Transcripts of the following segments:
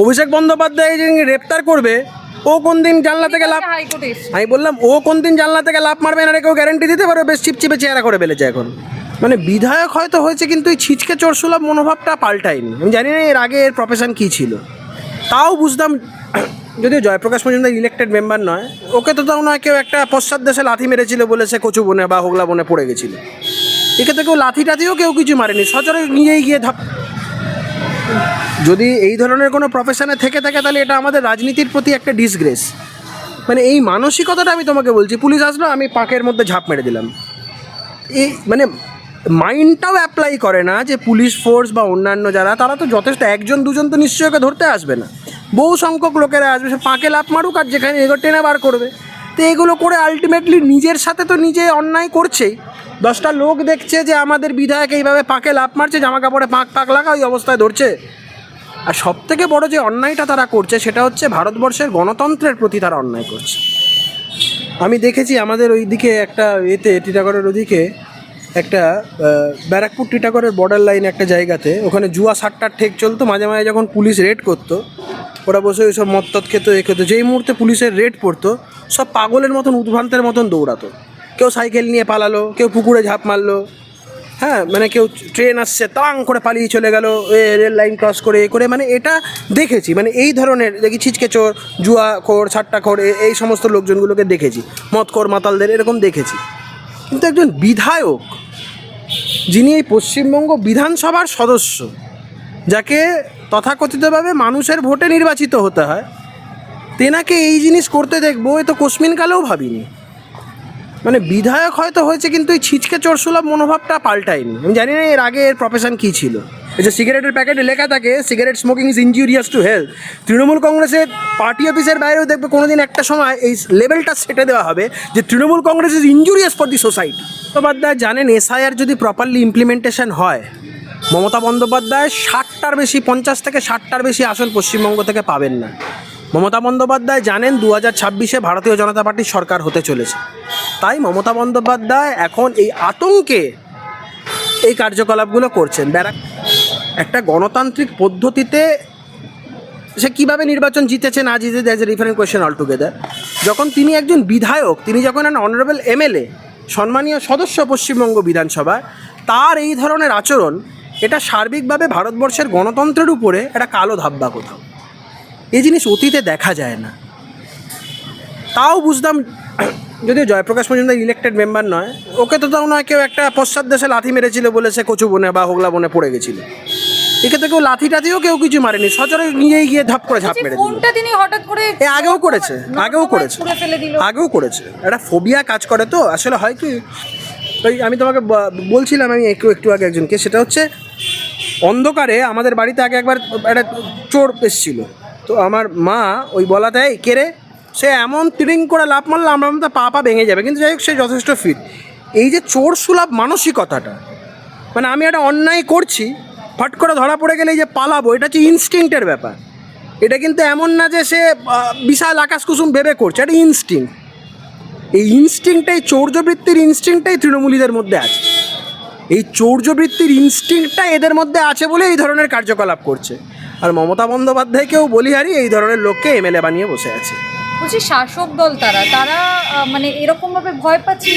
অভিষেক বন্দ্যোপাধ্যায় যে গ্রেপ্তার করবে ও কোন দিন জানলা থেকে লাভ আমি বললাম ও কোন দিন জানলা থেকে লাভ মারবে না কেউ গ্যারেন্টি দিতে পারবে? বেশ চিপচিপে চেহারা করে ফেলেছে এখন। মানে বিধায়ক হয়তো হয়েছে কিন্তু এই ছিচকে চোর সুলভ মনোভাবটা পাল্টায়নি। আমি জানি না এর আগে এর প্রফেশন কী ছিল। তাও বুঝতাম যদিও জয়প্রকাশ মজুমদার ইলেক্টেড মেম্বার নয় ওকে তো তাও নয় কেউ একটা পশ্চাৎ দেশে লাথি মেরেছিল বলে সে কচু বনে বা হোগলা বনে পড়ে গেছিল। একে তো কেউ লাথি টাথিও কেউ কিছু মারেনি সচরে নিয়েই গিয়ে ধাপ যদি এই ধরনের কোনো প্রফেশনে থেকে থাকে, তাহলে এটা আমাদের রাজনীতির প্রতি একটা ডিসগ্রেস মানে এই মানসিকতাটা আমি তোমাকে বলছি, পুলিশ আসলো, আমি পাকের মধ্যে ঝাঁপ মেরে দিলাম। এই মানে মাইন্ডটাও অ্যাপ্লাই করে না যে পুলিশ ফোর্স বা অন্যান্য যারা, তারা তো যথেষ্ট একজন, দুজন তো নিশ্চয়ই ওকে ধরতে আসবে না। বহু সংখ্যক লোকেরা আসবে, সে পাকে লাভ মারুক আর যেখানে এগো টেনে বার করবে। তো এগুলো করে আলটিমেটলি নিজের সাথে তো নিজে অন্যায় করছেই। দশটা লোক দেখছে যে আমাদের বিধায়ক এইভাবে পাকে লাভ মারছে, জামা কাপড়ে পাঁক পাক লাগা ওই অবস্থায় ধরছে। আর সব থেকে বড় যে অন্যায়টা তারা করছে সেটা হচ্ছে ভারতবর্ষের গণতন্ত্রের প্রতি তারা অন্যায় করছে। আমি দেখেছি আমাদের ওই দিকে একটা এতে, টিটাগড়ের ওদিকে একটা ব্যারাকপুর টিটাগড়ের বর্ডার লাইন একটা জায়গাতে, ওখানে জুয়া সাতটার ঠেক চলতো, মাঝে মাঝে যখন পুলিশ রেড করতো, ওরা বসে ওই সব মত্তত খেতো, এ খেতো, যেই মুহূর্তে পুলিশের রেড পড়তো, সব পাগলের মতন, উদ্ভ্রান্তের মতন দৌড়াতো। কেউ সাইকেল নিয়ে পালালো, কেউ পুকুরে ঝাঁপ মারলো। হ্যাঁ মানে কেউ ট্রেন আসছে, তাং করে পালিয়ে চলে গেল রেল লাইন ক্রস করে, এ করে মানে এটা দেখেছি মানে এই ধরনের দেখি ছিচকে চোর, জুয়া খোর, ছাট্টা খোর এই সমস্ত লোকজনগুলোকে দেখেছি মদখোর মাতালদের, এরকম দেখেছি। কিন্তু একজন বিধায়ক, যিনি এই পশ্চিমবঙ্গ বিধানসভার সদস্য, যাকে তথাকথিতভাবে মানুষের ভোটে নির্বাচিত হতে হয়, তেনাকে এই জিনিস করতে দেখব, এ তো কোশ্মিনকালেও ভাবিনি। মানে বিধায়ক হয়তো হয়েছে, কিন্তু এই ছিচকে চোর সুলভ মনোভাবটা পাল্টায়নি। আমি জানি না এর আগে এর প্রফেশন কী ছিল। এই যে সিগারেটের প্যাকেটে লেখা থাকে cigarette smoking is injurious to health Trinamool কংগ্রেসের পার্টি অফিসের বাইরেও দেখবে কোনোদিন একটা সময় এই লেভেলটা সেটে দেওয়া হবে যে Trinamool Congress is injurious for the society Bandyopadhyay জানেন এসআইআর যদি প্রপারলি ইমপ্লিমেন্টেশন হয়, মমতা বন্দ্যোপাধ্যায় ষাটটার বেশি, পঞ্চাশ থেকে ষাটটার বেশি আসন পশ্চিমবঙ্গ থেকে পাবেন না। মমতা বন্দ্যোপাধ্যায় জানেন দু হাজার ছাব্বিশে ভারতীয় জনতা পার্টির সরকার হতে চলেছে। তাই মমতা বন্দ্যোপাধ্যায় এখন এই আতঙ্কে এই কার্যকলাপগুলো করছেন। ব্যারাক একটা গণতান্ত্রিক পদ্ধতিতে সে কীভাবে নির্বাচন জিতেছে না জিতে that's a different question all together যখন তিনি একজন বিধায়ক, তিনি যখন একটা অনারেবল এমএলএ সম্মানীয় সদস্য পশ্চিমবঙ্গ বিধানসভায় তার এই ধরনের আচরণ, এটা সার্বিকভাবে ভারতবর্ষের গণতন্ত্রের উপরে একটা কালো ধাব্বা কোথাও। এই জিনিস অতীতে দেখা যায় না। তাও বুঝতাম যদিও জয়প্রকাশ মজুমদার ইলেক্টেড মেম্বার নয় ওকে তো তাও নয় কেউ একটা পশ্চাৎ দেশে লাথি মেরেছিল বলে সে কচু বনে বা হোগলা বনে পড়ে গেছিল। একে তো কেউ লাথি টাথিও কেউ কিছু মারেনি সচরে নিজেই গিয়ে ধাপ করে ঝাঁপ মেরে তিনি হঠাৎ করে এ আগেও করেছে আগেও করেছে আগেও করেছে। একটা ফোবিয়া কাজ করে তো আসলে হয় কি ওই আমি তোমাকে বলছিলাম আমি একটু একটু আগে একজনকে সেটা হচ্ছে অন্ধকারে আমাদের বাড়িতে আগে একবার একটা চোর এসেছিল। তো আমার মা ওই বলাতে, এই কেড়ে সে এমন তিরিং করে লাভ মারলে আমরা তো পা পা ভেঙে যাবে। কিন্তু যাই হোক, সে যথেষ্ট ফিট এই যে চোর সুলভ মানসিকতাটা মানে আমি একটা অন্যায় করছি, ফট করে ধরা পড়ে গেলে এই যে পালাবো, এটা হচ্ছে ইনস্টিংক্টের ব্যাপার। এটা কিন্তু এমন না যে সে বিশাল আকাশ কুসুম ভেবে করছে, এটা ইনস্টিং এই ইনস্টিংটাই চৌর্যবৃত্তির ইনস্টিংটাই তৃণমূলীদের মধ্যে আছে। এই চৌর্যবৃত্তির ইনস্টিংটা এদের মধ্যে আছে বলে এই ধরনের কার্যকলাপ করছে। আর মমতা বন্দ্যোপাধ্যায়কেও বলিহারি এই ধরনের লোককে এমএলএ বানিয়ে বসে আছে। বলছি শাসক দল তারা তারা মানে এরকম ভাবে ভয় পাচ্ছে।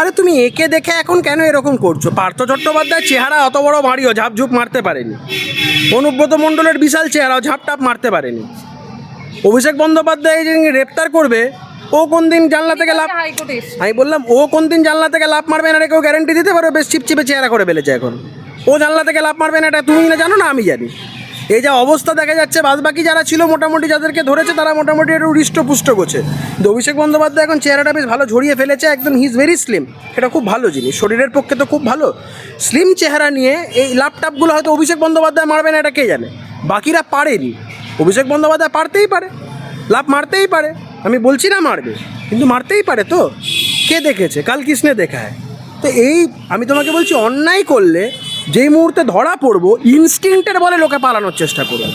আরে তুমি একে দেখে এখন কেন এরকম করছ? পার্থ চট্টোপাধ্যায় চেহারা অত বড় ভারীও ঝাপঝুপ মারতে পারেনি। অনুব্রত মণ্ডলের বিশাল চেহারাও ঝাপটাপ মারতে পারেনি। অভিষেক বন্দ্যোপাধ্যায় গ্রেপ্তার করবে ও কোন দিন জানলা থেকে লাভ আমি বললাম ও কোন দিন জানলা থেকে লাভ মারবে না কেউ গ্যারেন্টি দিতে পারবে? বেশ চিপচিপে চেহারা করে ফেলেছে এখন। ও জানলা থেকে লাভ মারবে না এটা তুমি না জানো না আমি জানি। এই যে অবস্থা দেখা যাচ্ছে বাদ বাকি যারা ছিল মোটামুটি যাদেরকে ধরেছে, তারা মোটামুটি একটু হৃষ্টপুষ্ট করছে কিন্তু অভিষেক বন্দ্যোপাধ্যায় এখন চেহারাটা বেশ ভালো ঝরিয়ে ফেলেছে, একদম হি ইজ ভেরি স্লিম এটা খুব ভালো জিনিস, শরীরের পক্ষে তো খুব ভালো। স্লিম চেহারা নিয়ে এই ল্যাপটপগুলো হয়তো অভিষেক বন্দ্যোপাধ্যায় মারবে না এটা কে জানে? বাকিরা পারেনি। অভিষেক বন্দ্যোপাধ্যায় পারতেই পারে। লাভ মারতেই পারে। আমি বলছি না মারবে, কিন্তু মারতেই পারে তো। কে দেখেছে? কাল কৃষ্ণে দেখায়। তো এই, আমি তোমাকে বলছি, অন্যায় করলে যেই মুহূর্তে ধরা পড়ব ইনস্টিংটের বলে লোকে পালানোর চেষ্টা করবে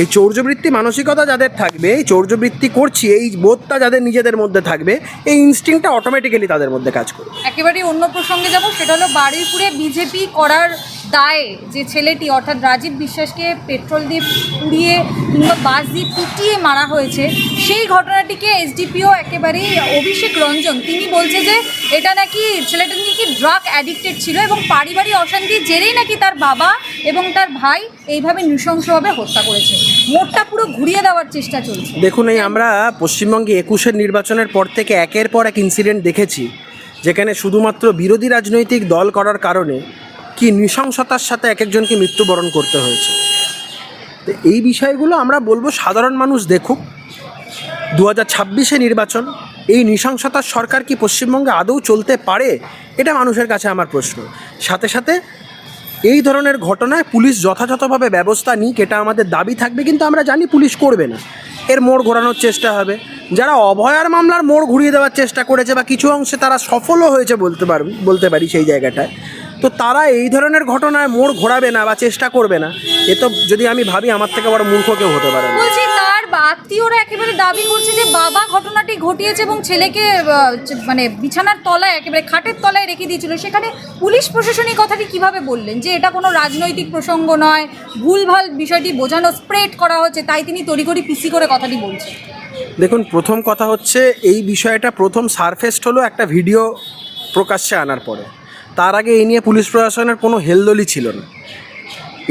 এই চৌর্যবৃত্তি মানসিকতা যাদের থাকবে, এই চৌর্যবৃত্তি করছি, এই বোধটা যাদের নিজেদের মধ্যে থাকবে, এই ইনস্টিংটা অটোমেটিক্যালি তাদের মধ্যে কাজ করবে। একেবারেই অন্য প্রসঙ্গে যাব, সেটা হলো বারুইপুরে বিজেপি করার দায়ে যে ছেলেটি, অর্থাৎ রাজীব বিশ্বাসকে পেট্রোল দিয়ে পুড়িয়ে কিংবা বাস দিয়ে পিটিয়ে মারা হয়েছে, সেই ঘটনাটিকে এসডিপিও একেবারেই অভিষেক রঞ্জন, তিনি বলছে যে এটা নাকি ছেলেটা নাকি ড্রাগ অ্যাডিক্টেড ছিল এবং পারিবারিক অশান্তির জেরেই নাকি তার বাবা এবং তার ভাই এইভাবে নৃশংসভাবে হত্যা করেছে। মোটটা পুরো ঘুরিয়ে দেওয়ার চেষ্টা চলছে। দেখুন এই আমরা পশ্চিমবঙ্গে একুশের নির্বাচনের পর থেকে একের পর এক ইনসিডেন্ট দেখেছি, যেখানে শুধুমাত্র বিরোধী রাজনৈতিক দল করার কারণে কি নৃশংসতার সাথে এক একজনকে মৃত্যুবরণ করতে হয়েছে? তো এই বিষয়গুলো আমরা বলব সাধারণ মানুষ দেখুক। দু হাজার ছাব্বিশে নির্বাচন, এই নৃশংসতার সরকার কি পশ্চিমবঙ্গে আদৌ চলতে পারে? এটা মানুষের কাছে আমার প্রশ্ন। সাথে সাথে এই ধরনের ঘটনায় পুলিশ যথাযথভাবে ব্যবস্থা নিক, এটা আমাদের দাবি থাকবে, কিন্তু আমরা জানি পুলিশ করবে না। এর মোড় ঘোরানোর চেষ্টা হবে। যারা অভয়ার মামলার মোড় ঘুরিয়ে দেওয়ার চেষ্টা করেছে বা কিছু অংশে তারা সফলও হয়েছে বলতে পার, বলতে পারি সেই জায়গাটায়। তো তারা এই ধরনের ঘটনায় মোড় ঘোরাবে না বা চেষ্টা করবে না। এ তো যদি আমি ভাবি আমার থেকে বড় মূর্খ কেউ হতে পারে না। বলছি তার আত্মীয়রা একেবারে দাবি করছে যে বাবা ঘটনাটি ঘটিয়েছে এবং ছেলেকে আহ, চ- মানে বিছানার তলায় একেবারে খাটের তলায় রেখে দিয়েছিল। সেখানে পুলিশ প্রশাসন এই কথাটি কীভাবে বললেন? যে এটা কোনো রাজনৈতিক প্রসঙ্গ নয় ভুলভাল বিষয়টি বোঝানো স্প্রেড করা হচ্ছে তাই তিনি তড়িঘড়ি পিসি করে কথাটি বলছেন। দেখুন প্রথম কথা হচ্ছে এই বিষয়টা প্রথম সারফেস্ট হলো একটা ভিডিও প্রকাশ্যে আনার পরে। তার আগে এই নিয়ে পুলিশ প্রশাসনের কোনো হেলদোলই ছিল না।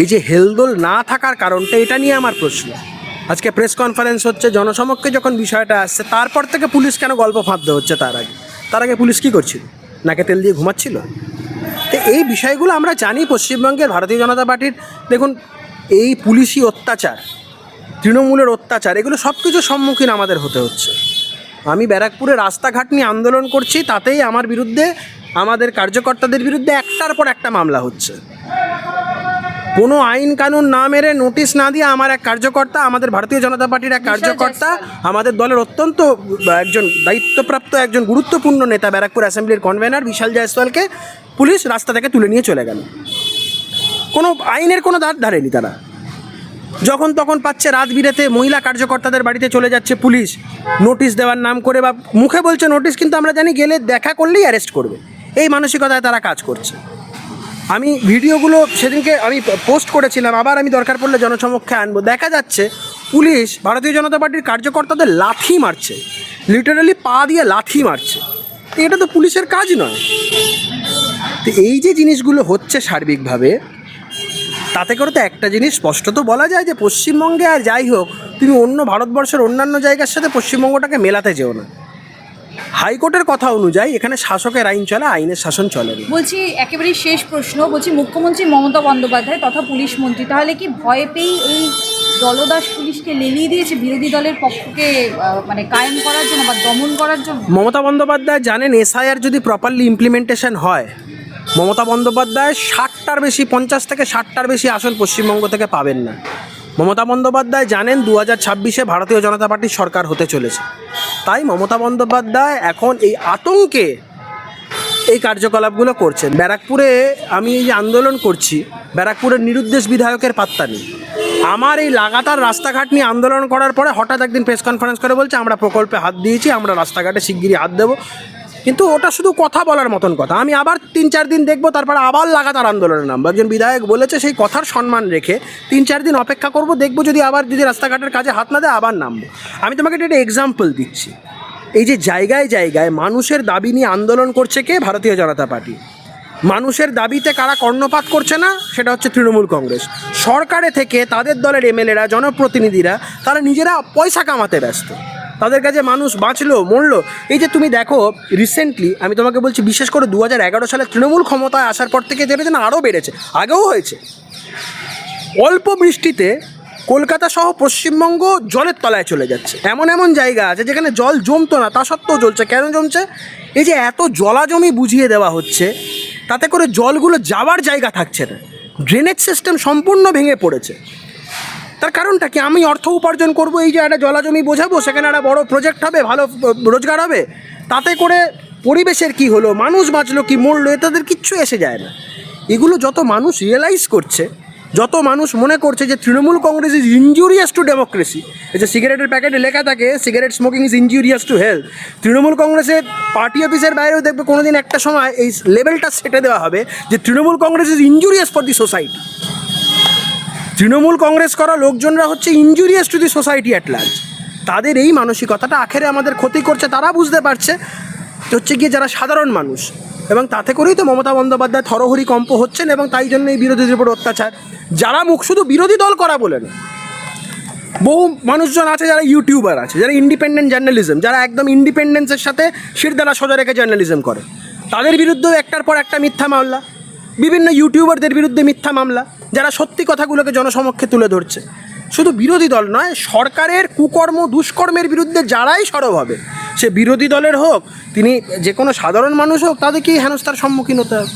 এই যে হেলদোল না থাকার কারণটা, এটা নিয়ে আমার প্রশ্ন। আজকে প্রেস কনফারেন্স হচ্ছে, জনসমক্ষে যখন বিষয়টা আসছে, তারপর থেকে পুলিশ কেন গল্প ফাঁদতে হচ্ছে তার আগে? তার আগে পুলিশ কী করছিল? নাকে তেল দিয়ে ঘুমাচ্ছিল? তো এই বিষয়গুলো আমরা জানি পশ্চিমবঙ্গের ভারতীয় জনতা পার্টির। দেখুন, এই পুলিশি অত্যাচার, তৃণমূলের অত্যাচার, এগুলো সব কিছুর সম্মুখীন আমাদের হতে হচ্ছে। আমি ব্যারাকপুরে রাস্তাঘাট নিয়ে আন্দোলন করছি, তাতেই আমার বিরুদ্ধে আমাদের কার্যকর্তাদের বিরুদ্ধে একটার পর একটা মামলা হচ্ছে। কোনো আইন কানুন না মেরে নোটিশ না দিয়ে আমার এক কার্যকর্তা আমাদের ভারতীয় জনতা পার্টির এক কার্যকর্তা আমাদের দলের অত্যন্ত একজন দায়িত্বপ্রাপ্ত একজন গুরুত্বপূর্ণ নেতা ব্যারাকপুর অ্যাসেম্বলির কনভেনার বিশাল জয়সওয়ালকে পুলিশ রাস্তা থেকে তুলে নিয়ে চলে গেল। কোনো আইনের কোনো দাঁত ধারেনি তারা। যখন তখন পাচ্ছে রাত বিরেতে মহিলা কার্যকর্তাদের বাড়িতে চলে যাচ্ছে পুলিশ। নোটিশ দেওয়ার নাম করে বা মুখে বলছে নোটিশ কিন্তু আমরা জানি গেলে দেখা করলেই অ্যারেস্ট করবে। এই মানসিকতায় তারা কাজ করছে। আমি ভিডিওগুলো সেদিনকে আমি পোস্ট করেছিলাম, আবার আমি দরকার পড়লে জনসমক্ষে আনব। দেখা যাচ্ছে পুলিশ, ভারতীয় জনতা পার্টির কার্যকর্তাদের লাথি মারছে। লিটারালি পা দিয়ে লাথি মারছে। এটা তো পুলিশের কাজ নয়। তো এই যে জিনিসগুলো হচ্ছে সার্বিকভাবে, তাতে করে তো একটা জিনিস স্পষ্ট তো বলা যায় যে পশ্চিমবঙ্গে আর যাই হোক, তুমি অন্য ভারতবর্ষের অন্যান্য জায়গার সাথে পশ্চিমবঙ্গটাকে মেলাতে যেও না। হাইকোর্টের কথা অনুযায়ী এখানে শাসকের আইন চলে আইনের শাসন চলে। না বলছি একেবারে শেষ প্রশ্ন বলছি মুখ্যমন্ত্রী মমতা বন্দ্যোপাধ্যায় তথা পুলিশ মন্ত্রী তাহলে কি ভয় পেয়েই এই দলদাস পুলিশকে লেলিয়ে দিয়েছে বিরোধী দলের পক্ষকে মানে কায়েম করার জন্য বা দমন করার জন্য? মমতা বন্দ্যোপাধ্যায় জানেন এসআইআর যদি প্রপারলি ইমপ্লিমেন্টেশন হয় মমতা বন্দ্যোপাধ্যায় ষাটটার বেশি পঞ্চাশ থেকে ষাটটার বেশি আসন পশ্চিমবঙ্গ থেকে পাবেন না। মমতা বন্দ্যোপাধ্যায় জানেন দু হাজার ছাব্বিশে ভারতীয় জনতা পার্টির সরকার হতে চলেছে। তাই মমতা বন্দ্যোপাধ্যায় এখন এই আতঙ্কে এই কার্যকলাপগুলো করছেন। ব্যারাকপুরে আমি এই যে আন্দোলন করছি, ব্যারাকপুরের নিরুদ্দেশ বিধায়কের পাত্তা নেই। আমার এই লাগাতার রাস্তাঘাট নিয়ে আন্দোলন করার পরে হঠাৎ একদিন প্রেস কনফারেন্স করে বলছে, আমরা প্রকল্পে হাত দিয়েছি, আমরা রাস্তাঘাটে শিগগিরই হাত দেবো। কিন্তু ওটা শুধু কথা বলার মতন কথা। আমি আবার তিন চার দিন দেখব, তারপর আবার লাগাতার আন্দোলনের নামবো একজন বিধায়ক বলেছে সেই কথার সম্মান রেখে তিন চার দিন অপেক্ষা করব, দেখব যদি আবার যদি রাস্তাঘাটের কাজে হাত না দেয়, আবার নামবো। আমি তোমাকে এটা একটা এক্সাম্পল দিচ্ছি। এই যে জায়গায় জায়গায় মানুষের দাবি নিয়ে আন্দোলন করছে কে? ভারতীয় জনতা পার্টি। মানুষের দাবিতে কারা কর্ণপাত করছে না? সেটা হচ্ছে তৃণমূল কংগ্রেস। সরকারে থেকে তাদের দলের এমএলএরা, জনপ্রতিনিধিরা, তারা নিজেরা পয়সা কামাতে ব্যস্ত। তাদের কাছে মানুষ বাঁচলো, মরলো। এই যে তুমি দেখো রিসেন্টলি আমি তোমাকে বলছি, বিশেষ করে দু হাজার এগারো সালে তৃণমূল ক্ষমতায় আসার পর থেকে যেটা যেন আরও বেড়েছে, আগেও হয়েছে। অল্প বৃষ্টিতে কলকাতা সহ পশ্চিমবঙ্গ জলের তলায় চলে যাচ্ছে। এমন এমন জায়গা আছে যেখানে জল জমতো না, তা সত্ত্বেও জ্বলছে। কেন জমছে? এই যে এত জলাজমি বুঝিয়ে দেওয়া হচ্ছে, তাতে করে জলগুলো যাওয়ার জায়গা থাকছে না। ড্রেনেজ সিস্টেম সম্পূর্ণ ভেঙে পড়েছে। তার কারণটা কি? আমি অর্থ উপার্জন করব, এই যে একটা জলাজমি বোঝাবো, সেখানে একটা বড় প্রজেক্ট হবে, ভালো রোজগার হবে, তাতে করে পরিবেশের কি হলো, মানুষ বাঁচলো কি, মরলো, এ তাদের কিচ্ছু এসে যায় না। এগুলো যত মানুষ রিয়েলাইজ করছে, যত মানুষ মনে করছে যে Trinamool Congress is injurious to democracy এই যে সিগারেটের প্যাকেটে লেখা থাকে cigarette smoking is injurious to health Trinamool কংগ্রেসের পার্টি অফিসের বাইরেও দেখবে কোনোদিন একটা সময় এই লেভেলটা সেটে দেওয়া হবে যে Trinamool Congress is injurious for the society Trinamool Congress করা লোকজনরা হচ্ছে injurious to the society at large তাদের এই মানসিকতাটা আখেরে আমাদের ক্ষতি করছে, তারা বুঝতে পারছে হচ্ছে গিয়ে যারা সাধারণ মানুষ এবং তাতে করেই তো মমতা বন্দ্যোপাধ্যায় থরহরি কম্প হচ্ছেন এবং তাই জন্য এই বিরোধীদের উপর অত্যাচার। যারা মুখ শুধু বিরোধী দল করা বলে না, বহু মানুষজন আছে যারা ইউটিউবার আছে, যারা ইন্ডিপেন্ডেন্ট জার্নালিজম যারা একদম ইন্ডিপেন্ডেন্সের সাথে শিরদানা সোজা রেখে জার্নালিজম করে। তাদের বিরুদ্ধেও একটার পর একটা মিথ্যা মামলা। বিভিন্ন ইউটিউবারদের বিরুদ্ধে মিথ্যা মামলা, যারা সত্যি কথাগুলোকে জনসমক্ষে তুলে ধরছে। শুধু বিরোধী দল নয়, সরকারের কুকর্ম, দুষ্কর্মের বিরুদ্ধে যারাই সরব হবে, সে বিরোধী দলের হোক, তিনি যে কোনো সাধারণ মানুষ হোক, তাদেরকেই হেনস্থার সম্মুখীন হতে হবে।